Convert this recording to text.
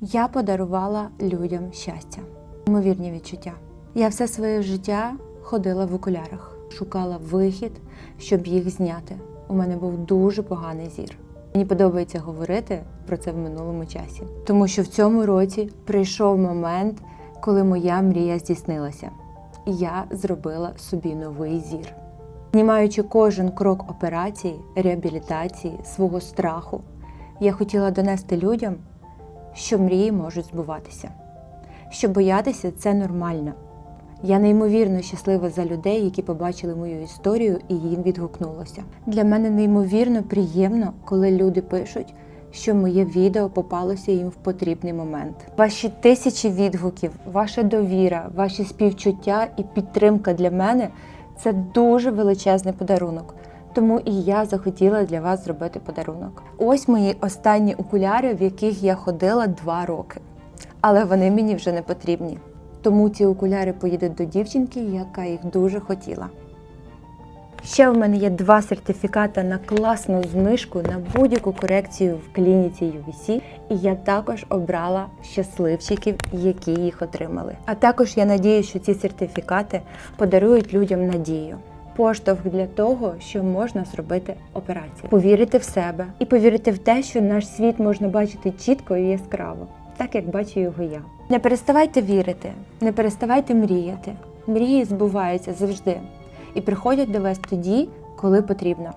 Я подарувала людям щастя, ймовірні відчуття. Я все своє життя ходила в окулярах, шукала вихід, щоб їх зняти. У мене був дуже поганий зір. Мені подобається говорити про це в минулому часі, тому що в цьому році прийшов момент, коли моя мрія здійснилася. Я зробила собі новий зір. Знімаючи кожен крок операції, реабілітації, свого страху, я хотіла донести людям, що мрії можуть збуватися. Що боятися це нормально. Я неймовірно щаслива за людей, які побачили мою історію і їм відгукнулося. Для мене неймовірно приємно, коли люди пишуть, що моє відео попалося їм в потрібний момент. Ваші тисячі відгуків, ваша довіра, ваші співчуття і підтримка для мене це дуже величезний подарунок. Тому і я захотіла для вас зробити подарунок. Ось мої останні окуляри, в яких я ходила два роки. Але вони мені вже не потрібні. Тому ці окуляри поїдуть до дівчинки, яка їх дуже хотіла. Ще в мене є два сертифікати на класну знижку на будь-яку корекцію в клініці UVC, і я також обрала щасливчиків, які їх отримали. А також я надію, що ці сертифікати подарують людям надію. Поштовх для того, що можна зробити операцію, повірити в себе і повірити в те, що наш світ можна бачити чітко і яскраво, так як бачу його я. Не переставайте вірити, не переставайте мріяти. Мрії збуваються завжди і приходять до вас тоді, коли потрібно.